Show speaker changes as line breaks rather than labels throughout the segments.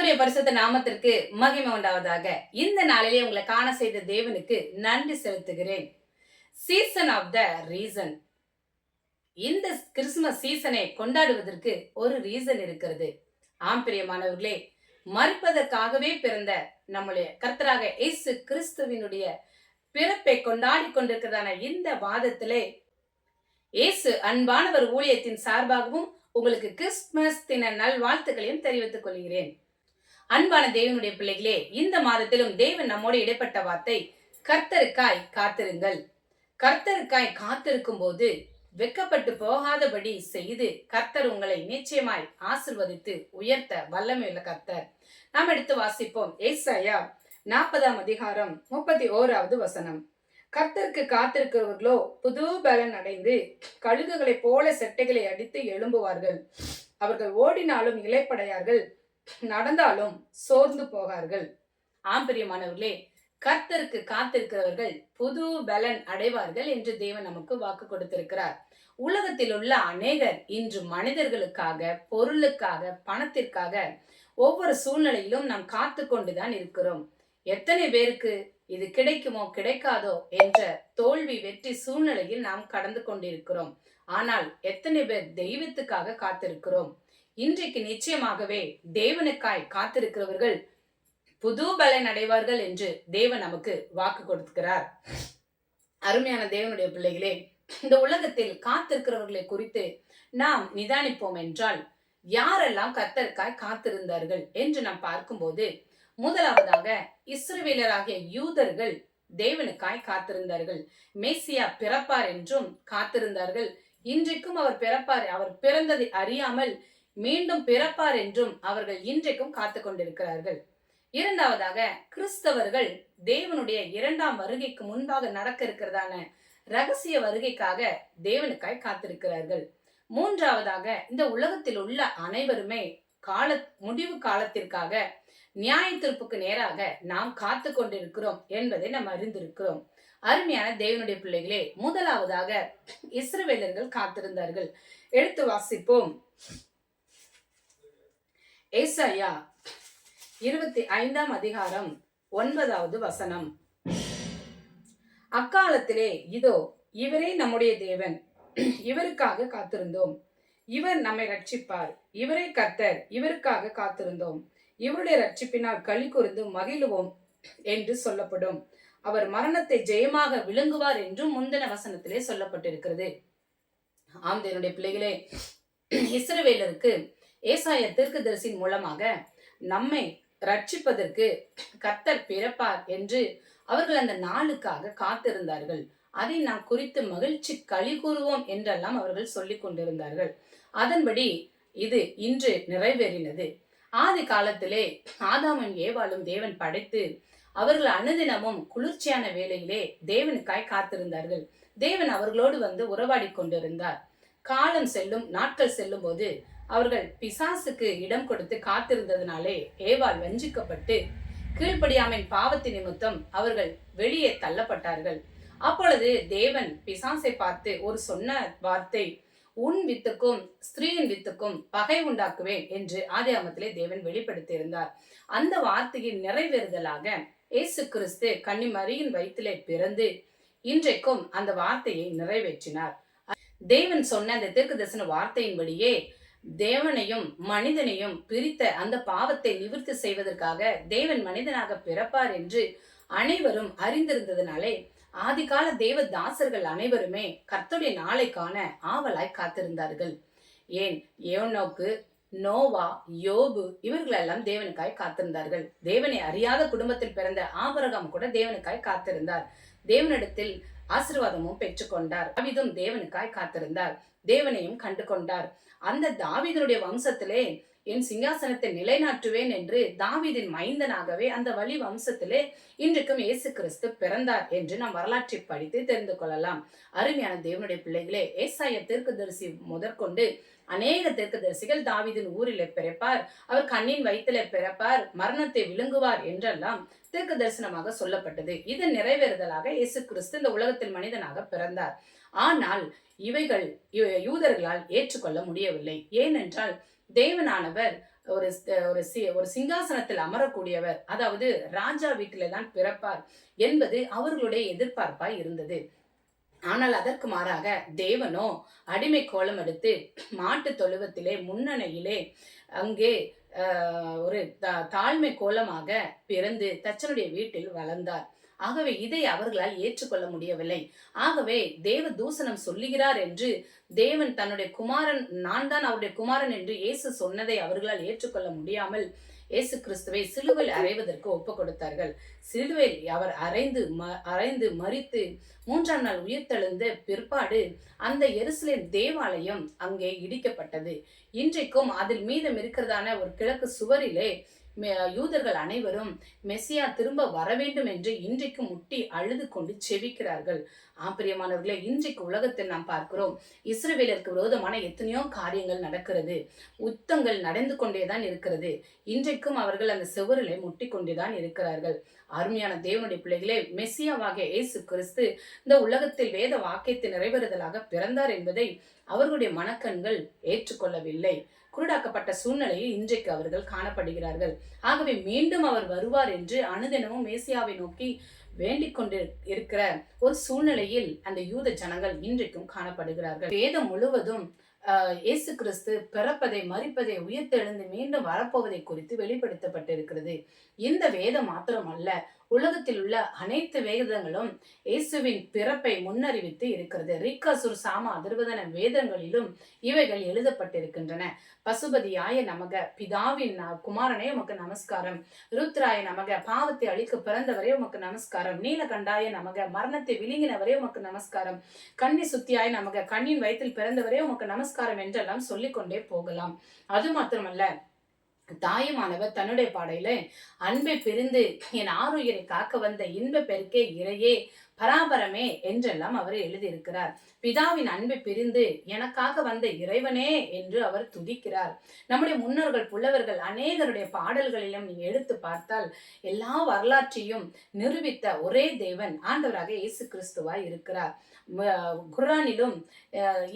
கர்த்தருடைய பரிசுத்த நாமத்திற்கு மகிமை உண்டாவதாக. இந்த நாளிலே உங்களை காண செய்த தேவனுக்கு நன்றி செலுத்துகிறேன். சீசன் ஆஃப் த ரீசன் இந்த கிறிஸ்துமஸ் சீசனை கொண்டாடுவதற்கு ஒரு ரீசன் இருக்கிறது. ஆம் பிரியமானவர்களே பிறந்த நம்முடைய கர்த்தராக இயேசு கிறிஸ்துவினுடைய பிறப்பை கொண்டாடி கொண்டிருக்கிறதான இந்த வாதத்திலே இயேசு அன்பானவர் ஊழியத்தின் சார்பாகவும் உங்களுக்கு கிறிஸ்துமஸ் தின நல்வாழ்த்துக்களையும் தெரிவித்துக் கொள்கிறேன். அன்பான தேவனுடைய பிள்ளைகளே இந்த மாதத்திலும் தேவன் நம்மோடு இடைப்பட்ட வார்த்தை கர்த்தருக்காய் காத்திருங்கள். கர்த்தருக்காய் காத்திருக்கும் போது வெக்கப்பட்டு போகாதபடி செய்து கர்த்தர் உங்களை நிச்சயமாய் ஆசிர்வதித்து உயர்த்த வல்லமையுள்ள கர்த்தர். நாம் எடுத்து வாசிப்போம். ஏசாயா நாற்பதாம் அதிகாரம் முப்பத்தி ஓராவது வசனம். கர்த்தருக்கு காத்திருக்கிறவர்களோ புது பலன் அடைந்து கழுகுகளைப் போல செட்டைகளை அடித்து எழும்புவார்கள். அவர்கள் ஓடினாலும் இலைப்படையார்கள் நடந்தாலும் சோர்ந்து போகார்கள் ஆம் பிரியமானவர்களே கர்த்தருக்கு காத்திருக்கிறவர்கள் புது பலன் அடைவார்கள் என்று தேவன் நமக்கு வாக்கு கொடுத்திருக்கிறார். உலகத்தில் உள்ள அநேகர் இன்று மனிதர்களுக்காக பொருளுக்காக பணத்திற்காக ஒவ்வொரு சூழ்நிலையிலும் நாம் காத்து கொண்டுதான் இருக்கிறோம். எத்தனை பேருக்கு இது கிடைக்குமோ கிடைக்காதோ என்ற தோல்வி வெற்றி சூழ்நிலையில் நாம் கடந்து கொண்டிருக்கிறோம். ஆனால் எத்தனை பேர் தெய்வத்துக்காக காத்திருக்கிறோம்? இன்றைக்கு நிச்சயமாகவே தேவனுக்காய் காத்திருக்கிறவர்கள் புது பலன் அடைவார்கள் என்று தேவன் நமக்கு வாக்கு கொடுக்கிறார். அருமையான தேவனுடைய பிள்ளைகளே இந்த உலகத்தில் காத்திருக்கிறவர்களை குறித்து நாம் நிதானிப்போம் என்றால் யாரெல்லாம் கர்த்தருக்காய் காத்திருந்தார்கள் என்று நாம் பார்க்கும்போது முதலாவதாக இஸ்ரவேலராகிய யூதர்கள் தேவனுக்காய் காத்திருந்தார்கள். மேசியா பிறப்பார் என்றும் காத்திருந்தார்கள். இன்றைக்கும் அவர் பிறப்பார் அவர் பிறந்ததை அறியாமல் மீண்டும் பிறப்பார் என்றும் அவர்கள் இன்றைக்கும் காத்து கொண்டிருக்கிறார்கள் இரண்டாவதாக கிறிஸ்தவர்கள் தேவனுடைய இரண்டாம் வருகைக்கு முன்பாக நடக்க இருக்கிறதான ரகசிய வருகைக்காக தேவனுக்காய் காத்திருக்கிறார்கள். மூன்றாவதாக இந்த உலகத்தில் உள்ள அனைவருமே கால முடிவு காலத்திற்காக நியாய தீர்ப்புக்கு நேராக நாம் காத்து கொண்டிருக்கிறோம் என்பதை நாம் அறிந்திருக்கிறோம். அருமையான தேவனுடைய பிள்ளைகளே முதலாவதாக இஸ்ரவேலர்கள் காத்திருந்தார்கள். எடுத்து வாசிப்போம். ஏசாயா இருபத்தி ஐந்தாம் அதிகாரம் ஒன்பதாவது வசனம். அக்காலத்திலே இதோ இவரே நம்முடைய தேவன். இவருக்காக காத்திருந்தோம். இவர் நம்மை ரட்சிப்பார். இவரே கர்த்தர். இவருக்காக காத்திருந்தோம். இவருடைய ரட்சிப்பினால் களி கூர்ந்து மகிழுவோம் என்று சொல்லப்படும். அவர் மரணத்தை ஜெயமாக விளங்குவார் என்றும் முந்தின வசனத்திலே சொல்லப்பட்டிருக்கிறது. ஆம் என்னுடைய பிள்ளைகளே இஸ்ரவேலருக்கு ஏசாய தீர்க்கதரிசியின் மூலமாக நம்மை ரட்சிப்பதற்கு கத்தர் பிறப்பார் என்று அவர்கள் அந்த நாளுக்காக காத்திருந்தார்கள். அதை நாம் குறித்து மகிழ்ச்சி களி கூறுவோம் என்றெல்லாம் அவர்கள் சொல்லிக் கொண்டிருந்தார்கள். அதன்படி இது இன்று நிறைவேறினது. ஆதி காலத்திலே ஆதாமன் ஏவாளும் தேவன் படைத்து அவர்கள் அனுதினமும் குளிர்ச்சியான வேலையிலே தேவனுக்காய் காத்திருந்தார்கள். தேவன் அவர்களோடு வந்து உறவாடி கொண்டிருந்தார். காலம் செல்லும் நாட்கள் செல்லும் போது அவர்கள் பிசாசுக்கு இடம் கொடுத்து காத்திருந்ததினாலே ஏவாள் வஞ்சிக்கப்பட்டு கீழ்ப்படியாமின் பாவத்தின் நிமித்தம் அவர்கள் வெளியே தள்ளப்பட்டார்கள். அப்பொழுது தேவன் பிசாசை பார்த்து ஒரு சொன்ன வார்த்தை உன் வித்துக்கும் ஸ்திரீயின் வித்துக்கும் பகை உண்டாக்குவேன் என்று ஆதியாமத்திலே தேவன் வெளிப்படுத்தியிருந்தார். அந்த வார்த்தையின் நிறைவேறுதலாக இயேசு கிறிஸ்து கன்னிமரியின் வயிற்றிலே பிறந்து இன்றைக்கும் அந்த வார்த்தையை நிறைவேற்றினார். தேவன் சொன்ன அந்த தீர்க்க தரிசன வார்த்தையின்படியே தேவனையும் மனிதனையும் பிரித்த அந்த பாவத்தை நிவர்த்தி செய்வதற்காக தேவன் மனிதனாக பிறப்பார் என்று அனைவரும் அறிந்திருந்ததினாலே ஆதிகால தேவ தாசர்கள் அனைவருமே கர்த்தருடைய நாளை காண ஆவலாய் காத்திருந்தார்கள். ஏன்? ஏனோக்கு நோவா யோபு இவர்களெல்லாம் தேவனுக்காய் காத்திருந்தார்கள். தேவனை அறியாத குடும்பத்தில் பிறந்த ஆபரகம் கூட தேவனுக்காய் காத்திருந்தார். தேவனிடத்தில் ஆசிர்வாதமும் பெற்றுக்கொண்டார். அவிதும் தேவனுக்காய் காத்திருந்தார். தேவனையும் கண்டு கொண்டார் அந்த தாவிதனுடைய வம்சத்திலே என் சிங்காசனத்தை நிலைநாட்டுவேன் என்று தாவிதின் மைந்தனாகவே அந்த வழி வம்சத்திலே இன்றைக்கும் இயேசு கிறிஸ்து பிறந்தார் என்று நாம் வரலாற்றை படித்து தெரிந்து கொள்ளலாம். அருமையான தேவனுடைய பிள்ளைகளே ஏசாய தீர்க்கதரிசி முதற்கொண்டு அநேக தீர்க்கதரிசிகள் தாவிதின் ஊரிலே பிறப்பார். அவர் கண்ணின் வயிற்றிலே பிறப்பார். மரணத்தை விழுங்குவார் என்றெல்லாம் தீர்க்க தரிசனமாக சொல்லப்பட்டது. இது நிறைவேறுதலாக இயேசு கிறிஸ்து இந்த உலகத்தில் மனிதனாக பிறந்தார். ஆனால் இவைகள் யூதர்களால் ஏற்றுக்கொள்ள முடியவில்லை. ஏனென்றால் தேவனானவர் ஒரு ஒரு சி- ஒரு சிங்காசனத்தில் அமரக்கூடியவர் அதாவது ராஜா வீட்டில தான் பிறப்பார் என்பது அவர்களுடைய எதிர்பார்ப்பாய் இருந்தது. ஆனால் அதற்கு மாறாக தேவனோ அடிமை கோலம் எடுத்து மாட்டு தொழுவத்திலே முன்னணியிலே அங்கே ஒரு தா- தாழ்மை கோலமாக பிறந்து தச்சனுடைய வீட்டில் வளர்ந்தார். ஆகவே இதை அவர்களால் ஏற்றுக்கொள்ள முடியவில்லை. ஆகவே தேவ தூசணம் சொல்லுகிறார் என்று தேவன் தன்னுடைய குமாரன் நான் தான் அவருடைய குமாரன் என்று இயேசு சொன்னதை அவர்களால் ஏற்றுக்கொள்ள முடியாமல் இயேசு கிறிஸ்துவை சிலுவையில் அறைவதற்கு ஒப்பு கொடுத்தார்கள். சிலுவையில் அவர் அறைந்து ம அறைந்து மறித்து மூன்றாம் நாள் உயிர்த்தெழுந்த பிற்பாடு அந்த எருசலேம் தேவாலயம் அங்கே இடிக்கப்பட்டது. இன்றைக்கும் அதில் மீதம் இருக்கிறதான ஒரு கிழக்கு சுவரிலே யூதர்கள் அனைவரும் மெசியா திரும்ப வர வேண்டும் என்று இன்றைக்கு முட்டி அழுது கொண்டு செவிக்கிறார்கள். ஆப்பிரியமானவர்களே இன்றைக்கு உலகத்தில் நாம் பார்க்கிறோம் இஸ்ரேவேலருக்கு விரோதமான எத்தனையோ காரியங்கள் நடக்கிறது. உத்தங்கள் நடந்து கொண்டேதான் இருக்கிறது. இன்றைக்கும் அவர்கள் அந்த செவரிலே முட்டி கொண்டேதான் இருக்கிறார்கள். அருமையான தேவனுடைய பிள்ளைகளே மெஸ்ஸியாவாகிய இயேசு கிறிஸ்து இந்த உலகத்தில் வேத வாக்கியத்தை நிறைவேறுதலாக பிறந்தார் என்பதை அவர்களுடைய மனக்கண்கள் ஏற்றுக்கொள்ளவில்லை. குருடாக்கப்பட்ட சூழ்நிலையில் இன்றைக்கு அவர்கள் காணப்படுகிறார்கள். ஆகவே மீண்டும் அவர் வருவார் என்று அனுதினமும் மேசியாவை நோக்கி வேண்டிக் கொண்டு இருக்கிற ஒரு சூழ்நிலையில் அந்த யூத ஜனங்கள் இன்றைக்கும் காணப்படுகிறார்கள். வேதம் முழுவதும் இயேசு கிறிஸ்து பிறப்பதை மறிப்பதை உயிர்த்தெழுந்து மீண்டும் வரப்போவதை குறித்து வெளிப்படுத்தப்பட்டிருக்கிறது. இந்த வேதம் மாத்திரம் அல்ல உலகத்தில் உள்ள அனைத்து வேதங்களும் இயேசுவின் பிறப்பை முன்னறிவித்து இருக்கிறது. ரிக்கசுர் சாம அதிர்வதன வேதங்களிலும் இவைகள் எழுதப்பட்டிருக்கின்றன. பசுபதியாய நமக பிதாவின் குமாரனே உமக்கு நமஸ்காரம். ருத்ராய நமக பாவத்தை அழிக்க பிறந்தவரே உமக்கு நமஸ்காரம். நீலகண்டாய நமக மரணத்தை விழுங்கினவரே உமக்கு நமஸ்காரம். கண்ணி சுத்தியாய நமக கண்ணின் வயிற்றில் பிறந்தவரே உமக்கு நமஸ்காரம். என்றெல்லாம் சொல்லிக்கொண்டே போகலாம். அது மாத்திரமல்ல தாயுமானவர் தன்னுடைய பாடையில அன்பை பிரிந்து என் ஆறுயிரை காக்க வந்த இன்ப பெருக்கே இறையே பராபரமே என்றெல்லாம் அவர் எழுதியிருக்கிறார். பிதாவின் அன்பை பிரிந்து எனக்காக வந்த இறைவனே என்று அவர் துதிக்கிறார். நம்முடைய முன்னோர்கள் புலவர்கள் அநேகருடைய பாடல்களிலும் நீங்க எடுத்து பார்த்தால் எல்லா வரலாற்றையும் நிரூபித்த ஒரே தேவன் ஆண்டவராக இயேசு கிறிஸ்துவாய் இருக்கிறார். குரானிலும்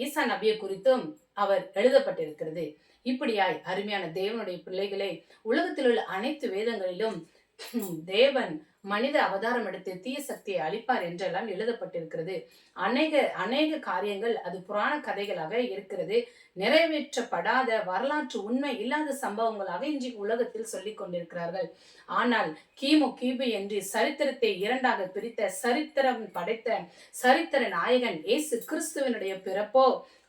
ஈசா நபியை குறித்தும் அவர் எழுதப்பட்டிருக்கிறது. இப்படியாய் அருமையான தேவனுடைய பிள்ளைகளே உலகத்தில் உள்ள அனைத்து வேதங்களிலும் தேவன் மனித அவதாரம் எடுத்து தீய சக்தியை அழிப்பார் என்றெல்லாம் எழுதப்பட்டிருக்கிறது. அநேக அநேக காரியங்கள் அது புராண கதைகளாக இருக்கிறது. நிறைவேற்றப்படாத வரலாற்று உண்மை இல்லாத சம்பவங்களாக இன்றைக்கு உலகத்தில் சொல்லிக் கொண்டிருக்கிறார்கள். ஆனால் கிமு கிபி என்று சரித்திரத்தை இரண்டாக பிரித்த சரித்திரம் படைத்த சரித்திர நாயகன் இயேசு கிறிஸ்துவனுடைய பிறப்போ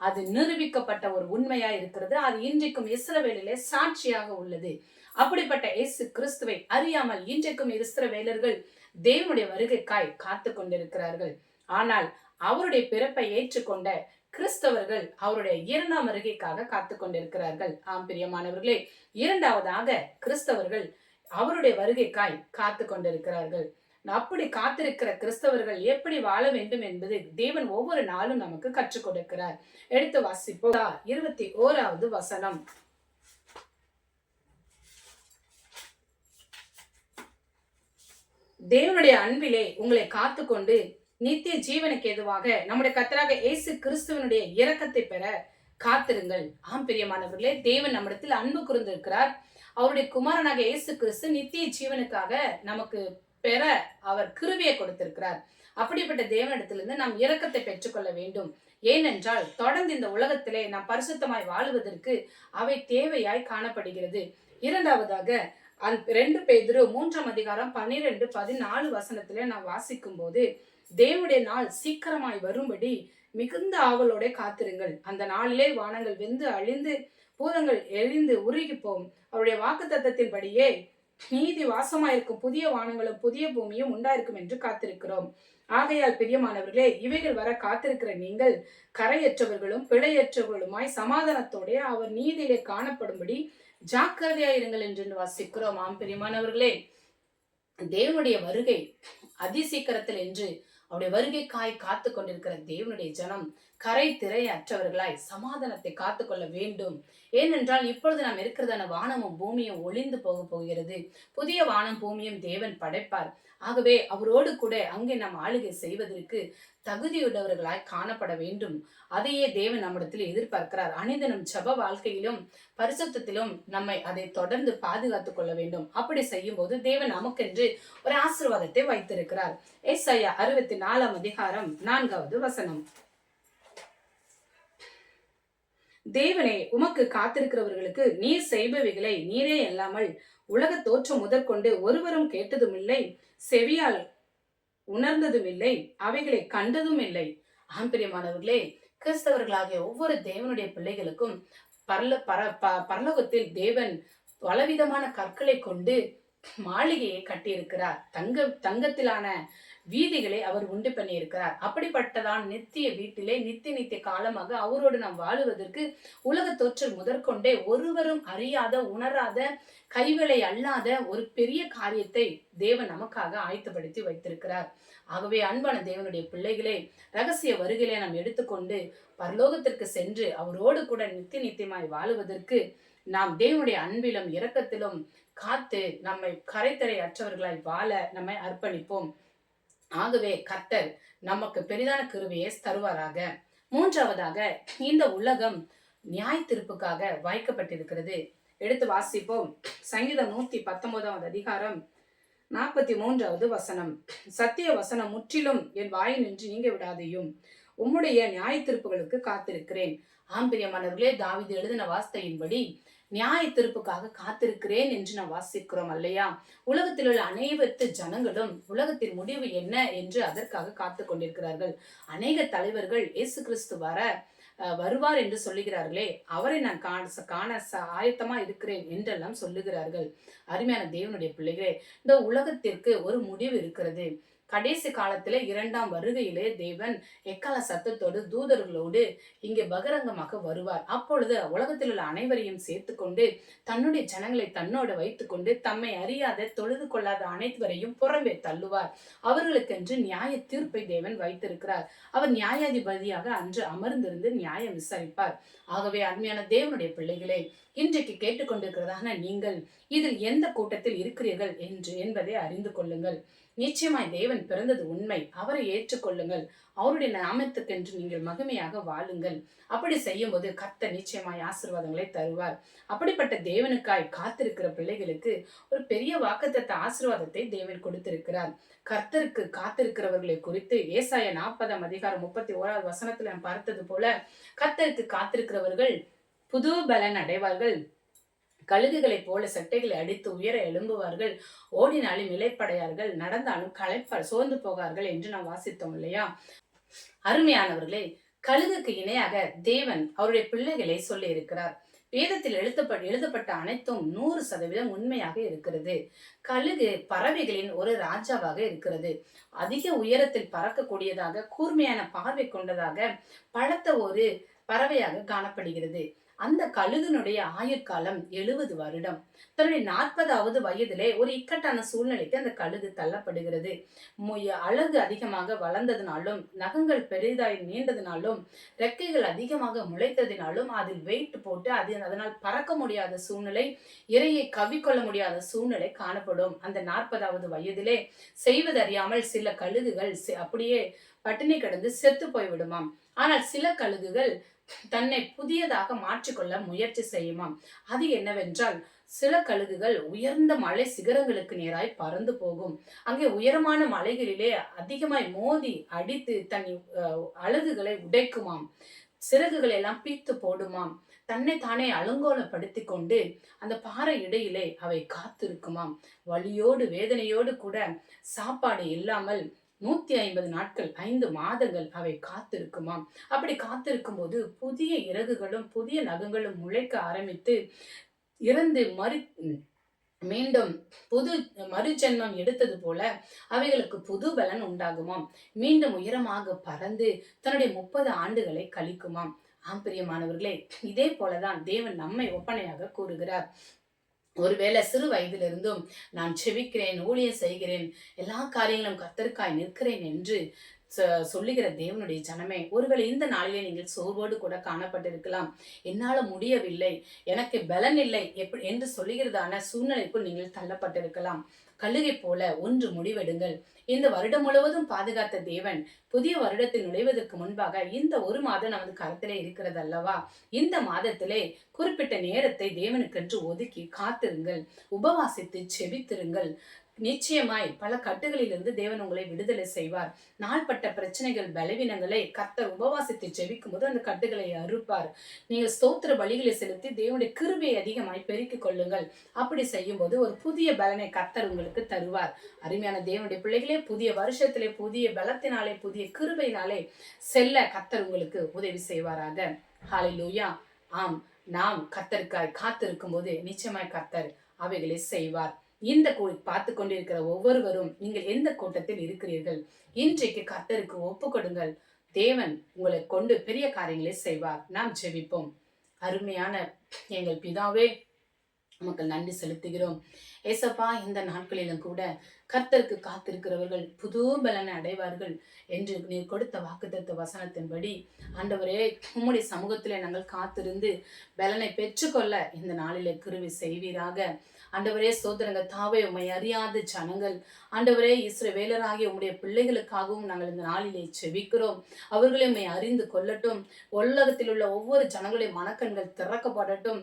அது நிரூபிக்கப்பட்ட ஒரு உண்மையா இருக்கிறது. அது இன்றைக்கும் இஸ்ரவேலிலே சாட்சியாக உள்ளது. அப்படிப்பட்ட இயேசு கிறிஸ்துவை அறியாமல் இன்றைக்கும் இஸ்ரவேலர்கள் தேவனுடைய வருகைக்காய் காத்து கொண்டிருக்கிறார்கள். ஆனால் அவருடைய பிறப்பை ஏற்றுக்கொண்ட கிறிஸ்தவர்கள் அவருடைய இரண்டாம் வருகைக்காக காத்து கொண்டிருக்கிறார்கள். ஆம் பிரியமானவர்களே இரண்டாவதாக கிறிஸ்தவர்கள் அவருடைய வருகைக்காய் காத்து கொண்டிருக்கிறார்கள். அப்படி காத்திருக்கிற கிறிஸ்தவர்கள் எப்படி வாழ வேண்டும் என்பது தேவன் ஒவ்வொரு நாளும் நமக்கு கற்றுக் கொடுக்கிறார். எடுத்து வாசிப்போம். இருபத்தி ஓராவது வசனம். தேவனுடைய அன்பிலே உங்களை காத்துக்கொண்டு நித்திய ஜீவனுக்கு எதுவாக நம்முடைய கத்தராக இயேசு கிறிஸ்துவனுடைய இரக்கத்தை பெற காத்திருங்கள். ஆம் பிரியமானவர்களே தேவன் நம்மிடத்தில் அன்பு கூர்ந்திருக்கிறார். அவருடைய குமாரனாக இயேசு கிறிஸ்து நித்திய ஜீவனுக்காக நமக்கு பெற அவர் கிருவியை கொடுத்திருக்கிறார். அப்படிப்பட்ட தேவனிடத்திலிருந்து நாம் இரக்கத்தை பெற்றுக்கொள்ள வேண்டும். ஏனென்றால் தொடர்ந்து இந்த உலகத்திலே நாம் பரிசுத்தமாய் வாழ்வதற்கு அவை தேவையாய் காணப்படுகிறது. இரண்டாவதாக அந் ரெண்டு பேதுரு மூன்றாம் அதிகாரம் பன்னிரெண்டு பதினாலு வசனத்துல நான் வாசிக்கும் போது தேவடைய நாள் சீக்கிரமாய் வரும்படி மிகுந்த ஆவலோட காத்திருங்கள். அந்த நாளிலே வானங்கள் வெந்து அழிந்து பூதங்கள் எழிந்து உருகி அவருடைய வாக்கு தத்தத்தின்படியே நீதி வாசமாயிருக்கும். புதிய வானங்களும் புதிய பூமியும் உண்டாயிருக்கும் என்று காத்திருக்கிறோம். ஆகையால் பிரியமானவர்களே இவைகள் வர காத்திருக்கிற நீங்கள் கரையற்றவர்களும் பிழையற்றவர்களுமாய் சமாதானத்தோட அவர் நீதியிலே காணப்படும்படி ஜாக்கிரதையா இருங்கள் என்று வாசிக்கிறோம். ஆம் பிரியமானவர்களே தேவனுடைய வருகை அதிசீக்கிரத்தில் என்று அவருடைய வருகைக்காய் காத்து கொண்டிருக்கிற தேவனுடைய ஜனம் கரை திரை அற்றவர்களாய் சமாதானத்தை காத்துக்கொள்ள வேண்டும். ஏனென்றால் இப்பொழுது நாம் இருக்கிறதான வானமும் பூமியும் ஒளிந்து போக போகிறது. புதிய வானம் பூமியும் தேவன் படைப்பார். ஆகவே அவரோடு கூட அங்கே நாம் ஆளுகை செய்வதற்கு தகுதியுள்ளவர்களாய் காணப்பட வேண்டும். அதையே தேவன் நம்மிடத்தில் எதிர்பார்க்கிறார். அனிதனும் ஜப வாழ்க்கையிலும் பரிசுத்தத்திலும் நம்மை அதை தொடர்ந்து பாதுகாத்துக் கொள்ள வேண்டும். அப்படி செய்யும் போது தேவன் நமக்கென்று ஒரு ஆசிர்வாதத்தை வைத்திருக்கிறார். எஸ் ஐயா அறுபத்தி நாலாம் அதிகாரம் நான்காவது வசனம். தேவனே உமக்கு காத்திருக்கிறவர்களுக்கு நீர் செய்பவைகளை நீரே அல்லாமல் உலக தோற்றம் முதற்கொண்டு ஒருவரும் கேட்டதும் இல்லை செவியால் உணர்ந்ததும் இல்லை அவைகளை கண்டதும் இல்லை ஆம்பிரியமானவர்களே கிறிஸ்தவர்களாகிய ஒவ்வொரு தேவனுடைய பிள்ளைகளுக்கும் பரல பர ப- பரலோகத்தில் தேவன் பலவிதமான கற்களை கொண்டு மாளிகையை கட்டியிருக்கிறார். தங்க தங்கத்திலான வீதிகளை அவர் உண்டு பண்ணியிருக்கிறார். அப்படிப்பட்டதான் நித்திய வீட்டிலே நித்திய நித்திய காலமாக அவரோடு நாம் வாழுவதற்கு உலக தோற்றல் முதற்கொண்டே ஒருவரும் அறியாத உணராத கைவேலை அல்லாத ஒரு பெரிய காரியத்தை தேவன் நமக்காக ஆயத்தப்படுத்தி வைத்திருக்கிறார். ஆகவே அன்பான தேவனுடைய பிள்ளைகளே ரகசிய வருகையிலே நாம் எடுத்துக்கொண்டு பரலோகத்திற்கு சென்று அவரோடு கூட நித்திய நித்தியமாய் வாழுவதற்கு நாம் தேவனுடைய அன்பிலும் இரக்கத்திலும் காத்து நம்மை கரைத்தரை அற்றவர்களாய் வாழ நம்மை அர்ப்பணிப்போம். ஆகவே கர்த்தர் நமக்கு பெரிதான கிருபையை தருவாராக. மூன்றாவதாக இந்த உலகம் நியாய தீர்ப்புக்காக வாய்க்கப்பட்டிருக்கிறது எடுத்து வாசிப்போம். சங்கீதம் நூத்தி பத்தொன்பதாவது அதிகாரம் நாற்பத்தி மூன்றாவது வசனம். சத்திய வசனம் முற்றிலும் என் வாயில் நின்று நீங்க விடாதையும். உம்முடைய நியாய தீர்ப்புகளுக்கு காத்திருக்கிறேன் ஆம்பிரியமானவர்களே தாவிது எழுதின வார்த்தையின்படி நியாய தீர்ப்புக்காக காத்திருக்கிறேன் என்று நாம் வாசிக்கிறோம் அல்லையா? உலகத்தில் உள்ள அனைவத்து ஜனங்களும் உலகத்தின் முடிவு என்ன என்று அதற்காக காத்து கொண்டிருக்கிறார்கள். அநேக தலைவர்கள் இயேசு கிறிஸ்து வர வருவார் என்று சொல்லுகிறார்களே அவரை நான் காண காண ச- ஆயத்தமா இருக்கிறேன் என்றெல்லாம் சொல்லுகிறார்கள். அருமையான தேவனுடைய பிள்ளைகளே இந்த உலகத்திற்கு ஒரு முடிவு இருக்கிறது. கடைசி காலத்திலே இரண்டாம் வருகையிலே தேவன் எக்கால சத்தத்தோடு தூதர்களோடு இங்கே பகிரங்கமாக வருவார். அப்பொழுது உலகத்தில் உள்ள அனைவரையும் சேர்த்துக்கொண்டு தன்னுடைய ஜனங்களை தன்னோடு வைத்துக்கொண்டு தம்மை அறியாத தொழுது கொள்ளாத அனைத்துவரையும் புறம்பே தள்ளுவார். அவர்களுக்கென்று நியாய தீர்ப்பை தேவன் வைத்திருக்கிறார். அவர் நியாயாதிபதியாக அன்று அமர்ந்திருந்து நியாயம் விசாரிப்பார். ஆகவே அருமையான தேவனுடைய பிள்ளைகளே இன்றைக்கு கேட்டுக்கொண்டிருக்கிறதான நீங்கள் இதில் எந்த கூட்டத்தில் இருக்கிறீர்கள் என்று என்பதை அறிந்து கொள்ளுங்கள். நிச்சயமாய் தேவன் பிறந்தது உண்மை. அவரை ஏற்றுக்கொள்ளுங்கள். அவருடைய நாமத்துக்கென்று நீங்கள் மகிமையாக வாழுங்கள். அப்படி செய்யும் போது கர்த்தர் நிச்சயமாய் ஆசீர்வாதங்களை தருவார். அப்படிப்பட்ட தேவனுக்காய் காத்திருக்கிற பிள்ளைகளுக்கு ஒரு பெரிய வாக்குத்தத்த ஆசீர்வாதத்தை தேவன் கொடுத்திருக்கிறார். கர்த்தருக்கு காத்திருக்கிறவர்களை குறித்து ஏசாய நாற்பதாம் அதிகாரம் முப்பத்தி ஓராவது வசனத்துல பார்த்தது போல கர்த்தருக்கு காத்திருக்கிறவர்கள் புது பலன் அடைவார்கள். கழுகுகளைப் போல சட்டைகளை அடித்து உயர எழும்புவார்கள். ஓடினாலும் இலைப்படையார்கள் நடந்தாலும் களைப்பார் சோர்ந்து போகார்கள் என்று நாம் வாசித்தோம் இல்லையா? அருமையானவர்களே கழுகுக்கு இணையாக தேவன் அவருடைய பிள்ளைகளை சொல்லி இருக்கிறார் வேதத்தில் எழுதப்பட்ட எழுதப்பட்ட அனைத்தும் நூறு சதவீதம் உண்மையாக இருக்கிறது. கழுகு பறவைகளின் ஒரு ராஜாவாக இருக்கிறது. அதிக உயரத்தில் பறக்கக்கூடியதாக கூர்மையான பார்வை கொண்டதாக பழத்த ஒரு பறவையாக காணப்படுகிறது. அந்த கழுகனுடைய ஆயுட்காலம் எழுபது வருடம். தன்னுடைய நாற்பதாவது வயதிலே ஒரு இக்கட்டான சூழ்நிலைக்கு அந்த கழுகு தள்ளப்படுகிறது. அழகு அதிகமாக வளர்ந்ததினாலும் நகங்கள் பெரிதாய் நீண்டதினாலும் ரெக்கைகள் அதிகமாக முளைத்ததினாலும் அதில் வெயிட் போட்டு அது அதனால் பறக்க முடியாத சூழ்நிலை இரையை கவிக்கொள்ள முடியாத சூழ்நிலை காணப்படும். அந்த நாற்பதாவது வயதிலே செய்வதறியாமல் சில கழுகுகள் செ- அப்படியே பட்டினி கிடந்து செத்து போய்விடுமாம். ஆனால் சில கழுகுகள் தன்னை புதியதாக மாற்றிக்கொள்ள முயற்சி செய்யுமாம். அது என்னவென்றால் சில கழுகுகள் உயர்ந்த மலை சிகரங்களுக்கு நேராய் பறந்து போகும். அங்கே உயரமான மலைகளிலே அதிகமாய் மோதி அடித்து தன் அஹ், உடைக்குமாம். சிறகுகளை எல்லாம் பீத்து போடுமாம். தன்னை தானே அலங்கோலப்படுத்தி கொண்டு அந்த பாறை இடையிலே அவை காத்திருக்குமாம். வலியோடு வேதனையோடு கூட சாப்பாடு இல்லாமல் நூத்தி ஐம்பது நாட்கள் ஐந்து மாதங்கள் அவை காத்திருக்குமாம் அப்படி காத்திருக்கும் போது புதிய இறகுகளும் புதிய நகங்களும் முளைக்க ஆரம்பித்து இறந்து மறு மீண்டும் புது மறுஜென்மம் எடுத்தது போல அவைகளுக்கு புது பலன் உண்டாகுமாம். மீண்டும் உயரமாக பறந்து தன்னுடைய முப்பது ஆண்டுகளை கழிக்குமாம். ஆம் பிரியமானவர்களே இதே போலதான் தேவன் நம்மை ஒப்பனையாக கூறுகிறார். ஒருவேளை சிறு வயதிலிருந்தும் நான் செபிக்கிறேன் ஊழியம் செய்கிறேன் எல்லா காரியங்களும் கத்தருக்காய் நிற்கிறேன் என்று சொல்லுகிற தேவனுடைய ஜனமே ஒருவேளை இந்த நாளிலே நீங்கள் சோர்வோடு கூட காணப்பட்டிருக்கலாம். என்னால முடியவில்லை. எனக்கு பலன் இல்லை. எப்படி என்று சொல்லுகிறதான சூழ்நிலைக்குள் நீங்கள் தள்ளப்பட்டிருக்கலாம். கழுகை போல ஒன்று முடிவெடுங்கள். இந்த வருடம் முழுவதும் பாதுகாத்த தேவன் புதிய வருடத்தில் நுழைவதற்கு முன்பாக இந்த ஒரு மாதம் நமது கருத்திலே இருக்கிறது அல்லவா இந்த மாதத்திலே குறிப்பிட்ட நேரத்தை தேவனுக்கென்று ஒதுக்கி காத்திருங்கள். உபவாசித்து செபித்திருங்கள். நிச்சயமாய் பல கட்டுகளிலிருந்து தேவன் உங்களை விடுதலை செய்வார். நாள்பட்ட பிரச்சனைகள் பலவீனங்களை கர்த்தர் உபவாசத்தை செவிக்கும் போது அந்த கட்டுகளை அறுப்பார். நீங்கள் ஸ்தோத்திர பலிகளை செலுத்தி தேவனுடைய கிருபையை அதிகமாய் பெருக்கிக் கொள்ளுங்கள். அப்படி செய்யும் போது ஒரு புதிய பலனை கர்த்தர் உங்களுக்கு தருவார். அருமையான தேவனுடைய பிள்ளைகளே புதிய வருஷத்திலே புதிய பலத்தினாலே புதிய கிருபையினாலே செல்ல கர்த்தர் உங்களுக்கு உதவி செய்வாராக. ஹalleluya ஆம். நாம் கத்தருக்காய் காத்திருக்கும் போது நிச்சயமாய் கத்தர் அவைகளை செய்வார். இந்த கூ பார்த்து கொண்டிருக்கிற ஒவ்வொருவரும் நீங்கள் எந்த கூட்டத்தில் இருக்கிறீர்கள்? இன்றைக்கு கர்த்தருக்கு ஒப்பு கொடுங்கள். தேவன் உங்களை கொண்டு பெரிய காரியங்களை செய்வார். நாம் ஜெபிப்போம். அருமையான எங்கள் பிதாவே உமக்கு நன்றி செலுத்துகிறோம். ஏசப்பா இந்த நாட்களிலும் கூட கர்த்தருக்கு காத்திருக்கிறவர்கள் புது பலனை அடைவார்கள் என்று நீர் கொடுத்த வாக்குத்தத்த வசனத்தின்படி ஆண்டவரே உம்முடைய சமூகத்தில் நாங்கள் காத்திருந்து பலனை பெற்றுக்கொள்ள இந்த நாளிலே கிருவி செய்வீராக. ஆண்டவரே சோதரங்க தாவே உம்மை அறியாத ஜனங்கள். ஆண்டவரே இஸ்ரவேலராகிய உம்முடைய பிள்ளைகளுக்காகவும் நாங்கள் இந்த நாளிலே செவிக்கிறோம் அவர்களை உம்மை அறிந்து கொள்ளட்டும். உலகத்தில் உள்ள ஒவ்வொரு ஜனங்களுடைய மனக்கண்கள் திறக்கப்படட்டும்.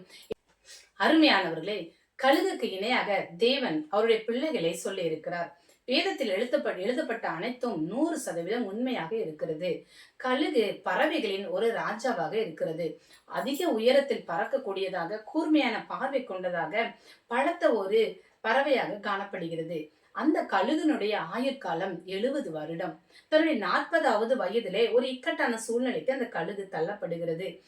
அருமையானவர்களே கழுகுக்கு இணையாக தேவன் அவருடைய பிள்ளைகளை சொல்லி இருக்கிறார் வேதத்தில் எழுதப்பட்ட எழுதப்பட்ட அனைத்தும் நூறு சதவீதம் உண்மையாக இருக்கிறது. கழுகு பறவைகளின் ஒரு ராஜாவாக இருக்கிறது. அதிக உயரத்தில் பறக்கக்கூடியதாக கூர்மையான பார்வை கொண்டதாக பலத்த ஒரு பறவையாக காணப்படுகிறது. அந்த கழுகுனுடைய ஆயுட்காலம் எழுபது வருடம். தன்னுடைய நாற்பதாவது வயதிலே ஒரு இக்கட்டான சூழ்நிலைக்கு அந்த கழுகு தள்ளப்படுகிறது.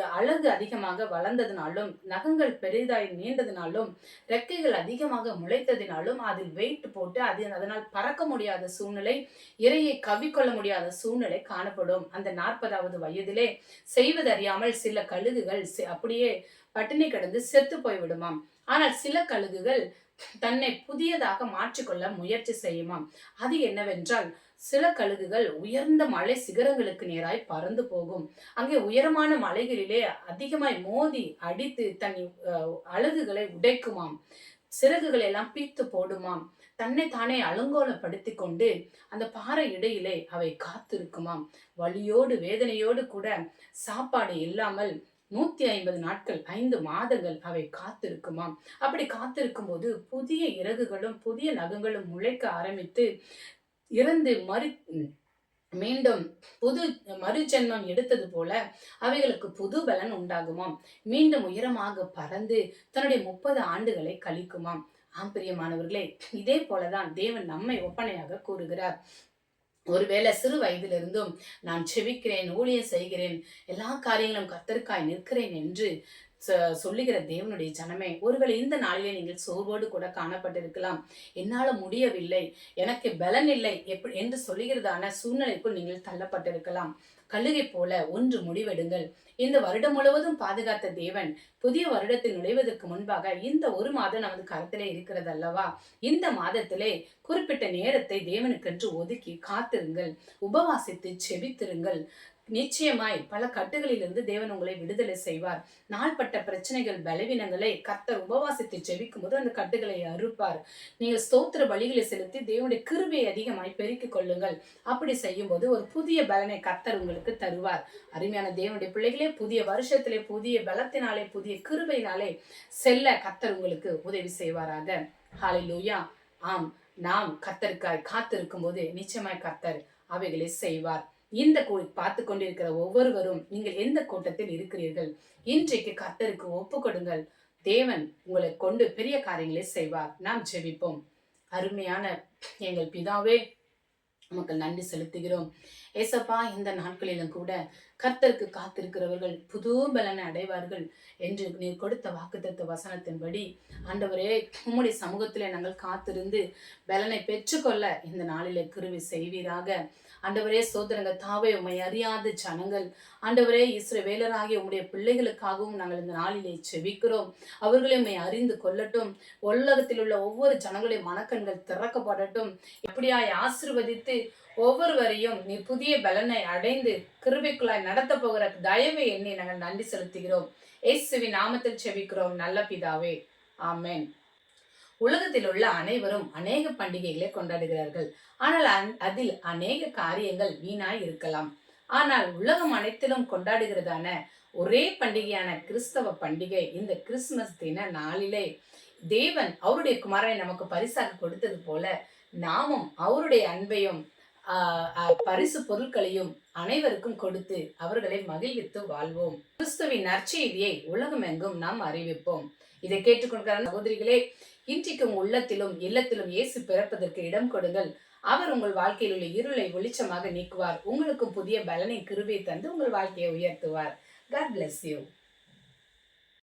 அழகு அதிகமாக வளர்ந்ததினாலும் நகங்கள் பெரிதாய் நீண்டதினாலும் ரெக்கைகள் அதிகமாக முளைத்ததினாலும் அதில் வெயிட் போட்டு அது அதனால் பறக்க முடியாத சூழ்நிலை இரையை கவிக்கொள்ள முடியாத சூழ்நிலை காணப்படும். அந்த நாற்பதாவது வயதிலே செய்வதறியாமல் சில கழுகுகள் செ- அப்படியே பட்டினி கிடந்து செத்து போய்விடுமாம். ஆனால் சில கழுகுகள் தன்னை புதியதாக மாற்றிக்கொள்ள முயற்சி செய்யுமாம். அது என்னவென்றால் சில கழுகுகள் உயர்ந்த மலை சிகரங்களுக்கு நேராய் பறந்து போகும். அங்கே உயரமான மலைகளிலே அதிகமாய் மோதி அடித்து தன் அஹ், உடைக்குமாம். சிறகுகளை எல்லாம் பீத்து போடுமாம். தன்னை தானே அலங்கோலப்படுத்தி கொண்டு அந்த பாறை இடையிலே அவை காத்திருக்குமாம். வலியோடு வேதனையோடு கூட சாப்பாடு இல்லாமல் நூத்தி ஐம்பது நாட்கள் ஐந்து மாதங்கள் அவை காத்திருக்குமாம் அப்படி காத்திருக்கும் போது புதிய இறகுகளும் புதிய நகங்களும் முளைக்க ஆரம்பித்து இறந்து மறு மீண்டும் புது மறுஜென்மம் எடுத்தது போல அவைகளுக்கு புது பலன் உண்டாகுமாம் மீண்டும் உயரமாக பறந்து தன்னுடைய முப்பது ஆண்டுகளை கழிக்குமாம் ஆம் பிரியமானவர்களே இதே போலதான் தேவன் நம்மை ஒப்பனையாக கூறுகிறார். ஒருவேளை சிறு வயதிலிருந்தும் நான் செவிக்கிறேன் ஊழியம் செய்கிறேன் எல்லா காரியங்களும் கத்தருக்காய் நிற்கிறேன் என்று ச- சொல்லுகிற தேவனுடைய ஜனமே ஒருவேளை இந்த நாளிலே நீங்கள் சோர்வோடு கூட காணப்பட்டிருக்கலாம். என்னால் முடியவில்லை. எனக்கு பலன் இல்லை. எப்படி என்று சொல்லுகிறதான சூழ்நிலைக்குள் நீங்கள் தள்ளப்பட்டிருக்கலாம். கழுகை போல ஒன்று முடிவெடுங்கள். இந்த வருடம் முழுவதும் பாதுகாத்த தேவன் புதிய வருடத்தில் நுழைவதற்கு முன்பாக இந்த ஒரு மாதம் நமது கரத்திலே இருக்கிறது அல்லவா இந்த மாதத்திலே குறிப்பிட்ட நேரத்தை தேவனுக்கென்று ஒதுக்கி காத்திருங்கள். உபவாசித்து செபித்திருங்கள். நிச்சயமாய் பல கட்டுகளிலிருந்து தேவன் உங்களை விடுதலை செய்வார். நாள்பட்ட பிரச்சனைகள் பலவீனங்களை கர்த்தர் உபவாசத்தை செவிக்கும் போது அந்த கட்டுகளை அறுப்பார். நீங்கள் ஸ்தோத்திர வழிகளை செலுத்தி தேவனுடைய கிருபையை அதிகமாய் பெருக்கிக் கொள்ளுங்கள். அப்படி செய்யும் போது ஒரு புதிய பலனை கர்த்தர் உங்களுக்கு தருவார். அருமையான தேவனுடைய பிள்ளைகளே புதிய வருஷத்திலே புதிய பலத்தினாலே புதிய கிருபையினாலே செல்ல கர்த்தர் உங்களுக்கு உதவி செய்வாராக. ஹalleluya. ஆம். நாம் கர்த்தருக்காய் காத்திருக்கும் போது நிச்சயமாய் கர்த்தர் அவைகளை செய்வார். இந்த கூ பார்த்து கொண்டிருக்கிற ஒவ்வொருவரும் நீங்கள் எந்த கூட்டத்தில் இருக்கிறீர்கள்? இன்றைக்கு கர்த்தருக்கு ஒப்பு கொடுங்கள். தேவன் உங்களை கொண்டு பெரிய காரியங்களை செய்வார். நாம் ஜெபிப்போம். அருமையான எங்கள் பிதாவே உமக்கு நன்றி செலுத்துகிறோம். ஏசப்பா இந்த நாட்களிலும் கூட கர்த்தருக்கு காத்திருக்கிறவர்கள் புது பலனை அடைவார்கள் என்று நீர் கொடுத்த வாக்குத்தத்த வசனத்தின்படி ஆண்டவரே உம்முடைய சமூகத்திலே நாங்கள் காத்திருந்து பலனை பெற்றுக்கொள்ள இந்த நாளிலே கிருவி செய்வீராக. ஆண்டவரே சோதரங்க தாவே உம்மை அறியாத ஜனங்கள். ஆண்டவரே இஸ்ரவேலராகிய உம்முடைய பிள்ளைகளுக்காகவும் நாங்கள் இந்த நாளிலே செவிக்கிறோம் அவர்களை உம்மை அறிந்து கொள்ளட்டும். உலகத்தில் உள்ள ஒவ்வொரு ஜனங்களுடைய மனக்கண்கள் திறக்கப்படட்டும். எப்படியாய் ஆசிர்வதித்து ஒவ்வொருவரையும் நீ புதிய பலனை அடைந்து கிருபைக்குள்ளாய் நடத்த போகிற தயவை எண்ணி நாங்கள் நன்றி செலுத்துகிறோம். இயேசுவின் நாமத்தில் செவிக்கிறோம் நல்ல பிதாவே. ஆமேன். உலகத்தில் உள்ள அனைவரும் அநேக பண்டிகைகளை கொண்டாடுகிறார்கள். ஆனால் அந்- அதில் அநேக காரியங்கள் வீணாய் இருக்கலாம். ஆனால் உலகம் அனைத்திலும் கொண்டாடுகிறதான ஒரே பண்டிகையான கிறிஸ்தவ பண்டிகை இந்த கிறிஸ்துமஸ் தின நாளிலே தேவன் அவருடைய குமாரனை நமக்கு பரிசாக கொடுத்தது போல நாமும் அவருடைய அன்பையும் பரிசு பொருட்களையும் அனைவருக்கும் கொடுத்து அவர்களை மகிழ்வித்து வாழ்வோம். கிறிஸ்துவின் நற்செய்தியை உலகமெங்கும் நாம் அறிவிப்போம். இதை கேட்டுக்கொண்டிருக்கிற சகோதரிகளே இன்றைக்கும் உள்ளத்திலும் இல்லத்திலும் இயேசு பிறப்பதற்கு இடம் கொடுங்கள். அவர் உங்கள் வாழ்க்கையில் உள்ள இருளை வெளிச்சமாக நீக்குவார். உங்களுக்கு புதிய பலனை கிருபை தந்து உங்கள் வாழ்க்கையை உயர்த்துவார். God bless you